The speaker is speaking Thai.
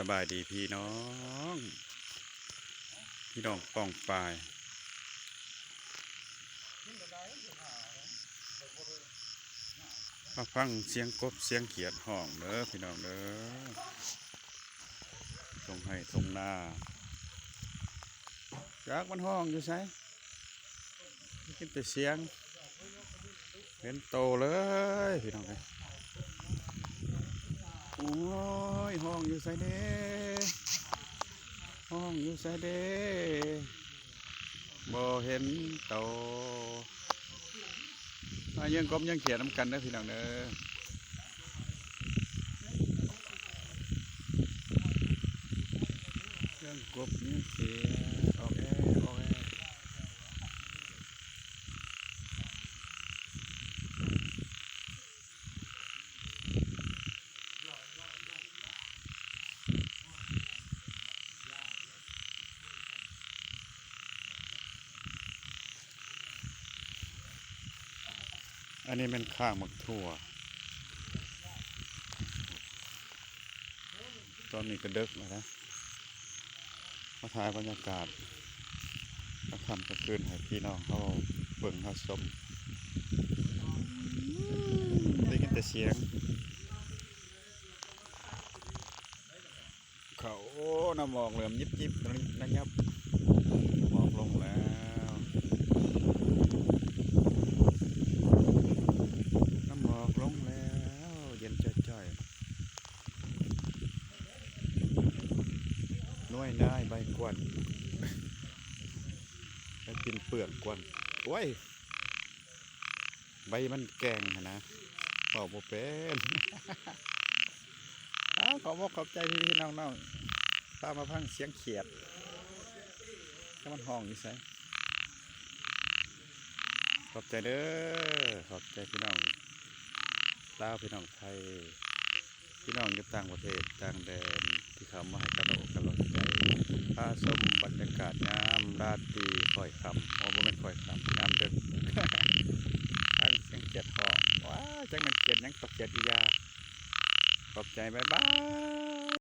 สบายดีพี่น้อง พี่น้องป้องปายมาฟังเสียงกบเสียงเขียดห้องเด้อพี่น้องเด้อตรงให้ตรงหน้าจากมันห้องอยู่ไสกินแต่เสียงเห็นโตเลยพี่น้องเอ้ย โอ้ยห้ อยู่ไสเด้ห้องอยู่ไสเด้บ่เห็นโตมายังกบยังเขียนน้ำกันนะพี่น้องเด้อยังกบยังเขียนออกแอออกแอ อันนี้เป็นข้างหมักทั่ว ตอนนี้ก็เดึกแล้วนะมาถ่ายบรรยากาศมาทำกลางคืนให้พี่น้องเขาเบิ่งเขาชมได้ยินแต่เสียง เขาน้ำมอกเหลื่อมยิบยิบระยับหมอกลงแล้ว น้ำหมอกลงแล้ว เย็นจ่อยๆห น้วยได้ใบกวนแล้วกินเปลือกกวนโอ้ย ใบมันแกงนะบอกบ่เป็นอ้าขอบอกขอบใจพี่พี่ๆน้องๆตามมาพังเสียงเขียดถ้ามันห้องอยู่ไสขอบใจเด้อขอบใจพี่น้องลาวพี่น้องไทย พี่น้องอยู่ต่างประเทศต่างแดนที่เขามาให้ก ชมบรรยากาศน้ำราตรีคอยคำโอ้โหเป็นคอยคำยามดึกอันเสียงเจ็ดหอว้าจังมันเจ็ดยังตกเจ็ดอียาขอบใจบ๊ายบาย